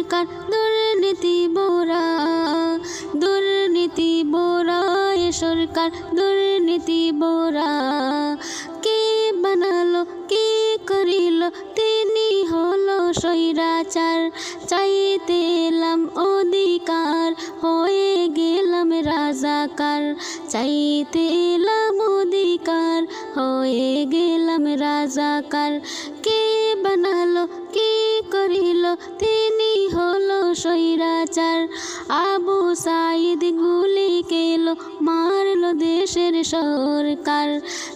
সরকার দুর্নীতি বোরা দুর্নীতি বোরা, এ সরকার দুর্নীতি বোরা। কে বানালো, কে করিল, তিনি হলো স্বৈরাচার। চাইতে এলাম অধিকার, হয়ে গেলাম রাজাকার। চাইতে এলাম অধিকার, হয়ে গেলাম রাজাকার। কে বানালো আবু সাইদ গুলি কেলো, মারলো দেশের সরকার।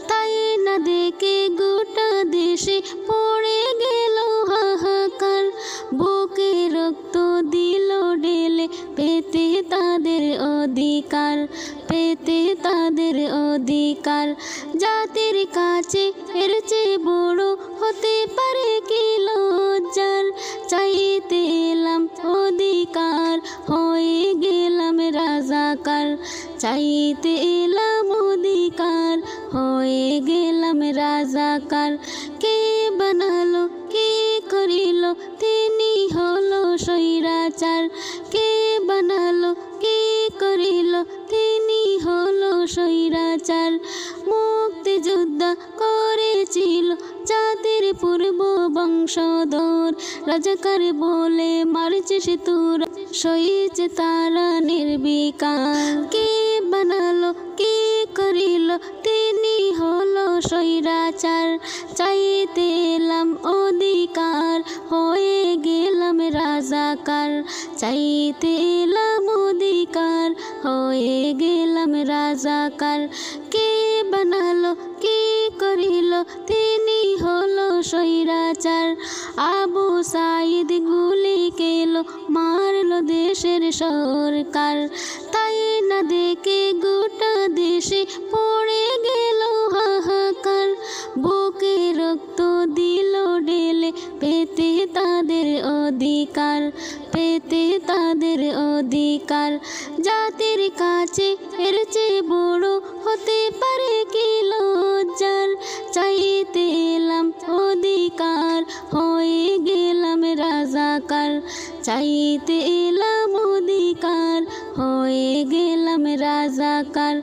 তাই না দেখে গোটা দেশে পড়ে গেল হাহাকার। বুকে রক্ত দিল ঢেলে, পেতে তাদের অধিকার, পেতে তাদের অধিকার। জাতির কাছে এর চেয়ে বড় হতে পারে কি চাইতে এলাম অধিকার, হয়ে গেলাম রাজাকার। কে বানালো, কে করিল, তিনি হলো স্বৈরাচার। কে বানালো, কে করিল, তিনি হলো স্বৈরাচার। মুক্তিযুদ্ধ করেছিল জাতির পূর্ব বংশধর। রাজাকার বলে মারছে সে তোরা। সইছে তারা নির্বিকার। কে বানালো, কে করিল, তিনি হলো স্বৈরাচার। চাইতে এলাম অধিকার, হয়ে গেলাম রাজাকার। চাইতে এলাম অধিকার, হয়ে গেলাম রাজাকার। কে বানালো, কে করিল, তিনি হলো স্বৈরাচার। আবু মারলো দেশের সরকার। তাই না দেখে গোটা দেশে পড়ে গেল হাহাকার। বুকে রক্ত দিল ডেলে পেতে তাদের অধিকার, পেতে তাদের অধিকার। জাতির কাছে এর চেয়ে বড় চাইতে এলাম অধিকার হয়ে গেলাম রাজাকার।